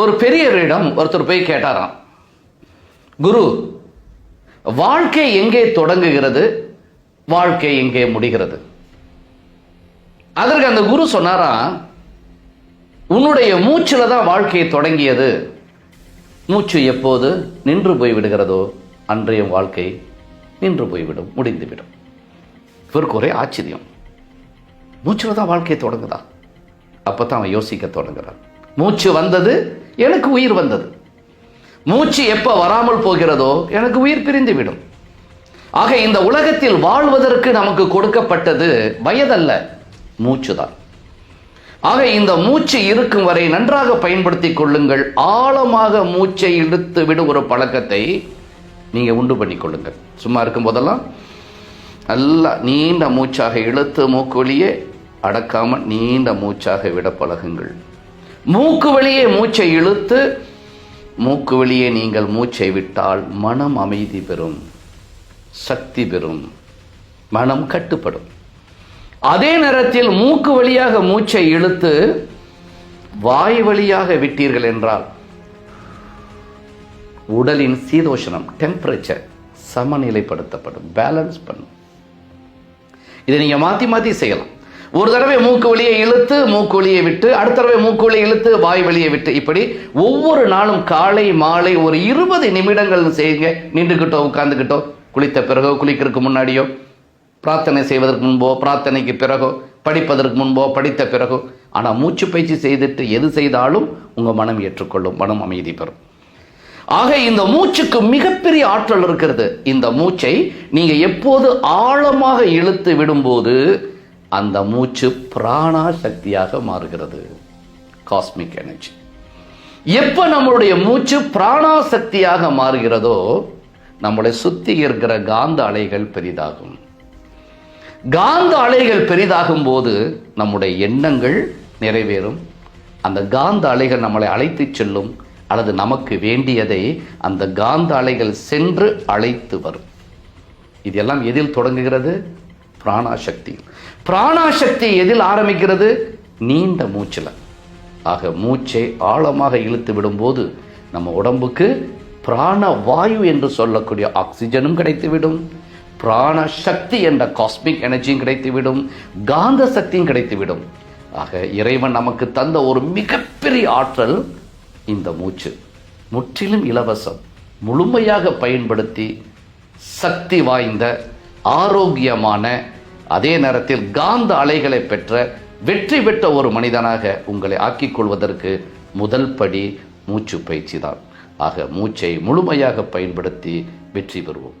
ஒரு பெரியவரிடம் ஒருத்தர் போய் கேட்டாராம் குரு வாழ்க்கை எங்கே தொடங்குகிறது? வாழ்க்கை எங்கே முடிகிறது? அதற்கு அந்த குரு சொன்னாரா உன்னுடைய மூச்சில் தான் வாழ்க்கை தொடங்கியது. மூச்சு எப்போது நின்று போய் விடுகிறதோ அன்றைய வாழ்க்கை நின்று போய்விடும் முடிந்துவிடும் இவருக்கு ஒரே ஆச்சரியம். மூச்சில் தான் வாழ்க்கை தொடங்குதா? அப்போ தான் அவன் யோசிக்க தொடங்குறான். மூச்சு வந்தது எனக்கு உயிர் வந்தது. மூச்சு எப்போ வராமல் போகிறதோ எனக்கு உயிர் பிரிந்து விடும் ஆக இந்த உலகத்தில் வாழ்வதற்கு நமக்கு கொடுக்கப்பட்டது வயதல்ல மூச்சு தான் ஆக இந்த மூச்சு இருக்கும் வரை நன்றாக பயன்படுத்திக் கொள்ளுங்கள். ஆழமாக மூச்சை இழுத்து விடும் ஒரு பழக்கத்தை நீங்க உண்டு பண்ணிக் கொள்ளுங்கள். சும்மா இருக்கும் போதெல்லாம் நல்லா நீண்ட மூச்சாக இழுத்து மூக்கு வழியே நீண்ட மூச்சாக விட பழகுங்கள். மூக்கு வழியே மூச்சை இழுத்து மூக்கு வழியே நீங்கள் மூச்சை விட்டால் மனம் அமைதி பெறும் சக்தி பெறும் மனம் கட்டுப்படும். அதே நேரத்தில் மூக்கு வழியாக மூச்சை இழுத்து வாய் வழியாக விட்டீர்கள் என்றால் உடலின் சீதோஷணம் டெம்பரேச்சர் சமநிலைப்படுத்தப்படும் பேலன்ஸ் பண்ணும். இதை நீங்க மாத்தி மாத்தி செய்யலாம். ஒரு தடவை மூக்கு வழியை இழுத்து மூக்கு வழியை விட்டு அடுத்த தடவை மூக்கு வழியை இழுத்து வாய் வழியை விட்டு இப்படி ஒவ்வொரு நாளும் காலை மாலை ஒரு இருபது நிமிடங்கள் செய்யுங்க. நின்றுக்கிட்டோ உட்காந்துக்கிட்டோ குளித்த பிறகோ குளிக்கிறதுக்கு முன்னாடியோ பிரார்த்தனை செய்வதற்கு முன்போ பிரார்த்தனைக்கு பிறகோ படிப்பதற்கு முன்போ படித்த பிறகோ ஆனால் மூச்சு பயிற்சி செய்துட்டு எது செய்தாலும் உங்கள் மனம் ஏற்றுக்கொள்ளும் மனம் அமைதி பெறும். ஆக இந்த மூச்சுக்கு மிகப்பெரிய ஆற்றல் இருக்கிறது. இந்த மூச்சை நீங்கள் எப்போது ஆழமாக இழுத்து விடும்போது அந்த மூச்சு பிராணா சக்தியாக மாறுகிறது. காஸ்மிக் எனர்ஜி எப்போ நம்மளுடைய மூச்சு பிராணா சக்தியாக மாறுகிறதோ நம்மளை சுத்தி இருக்கிற காந்த அலைகள் பெரிதாகும். காந்த அலைகள் பெரிதாகும் போது நம்முடைய எண்ணங்கள் நிறைவேறும். அந்த காந்த அலைகள் நம்மளை அழைத்து செல்லும் அல்லது நமக்கு வேண்டியதை அந்த காந்த அலைகள் சென்று அழைத்து வரும். இதெல்லாம் எதில் தொடங்குகிறது? பிராணாசக்தி. பிராணாசக்தி எதில் ஆரம்பிக்கிறது? நீண்ட மூச்சில். ஆக மூச்சை ஆழமாக இழுத்து விடும்போது நம்ம உடம்புக்கு பிராண வாயு என்று சொல்லக்கூடிய ஆக்சிஜனும் கிடைத்துவிடும். பிராண சக்தி என்ற காஸ்மிக் எனர்ஜியும் கிடைத்துவிடும். காந்த சக்தியும் கிடைத்துவிடும். ஆக இறைவன் நமக்கு தந்த ஒரு மிகப்பெரிய ஆற்றல் இந்த மூச்சு. முற்றிலும் இலவசம். முழுமையாக பயன்படுத்தி சக்தி வாய்ந்த ஆரோக்கியமான அதே நேரத்தில் காந்த அலைகளை பெற்ற வெற்றி பெற்ற ஒரு மனிதனாக உங்களை ஆக்கிக் கொள்வதற்கு முதல் படி மூச்சு பயிற்சி தான் ஆக மூச்சை முழுமையாக பயன்படுத்தி வெற்றி பெறுவோம்.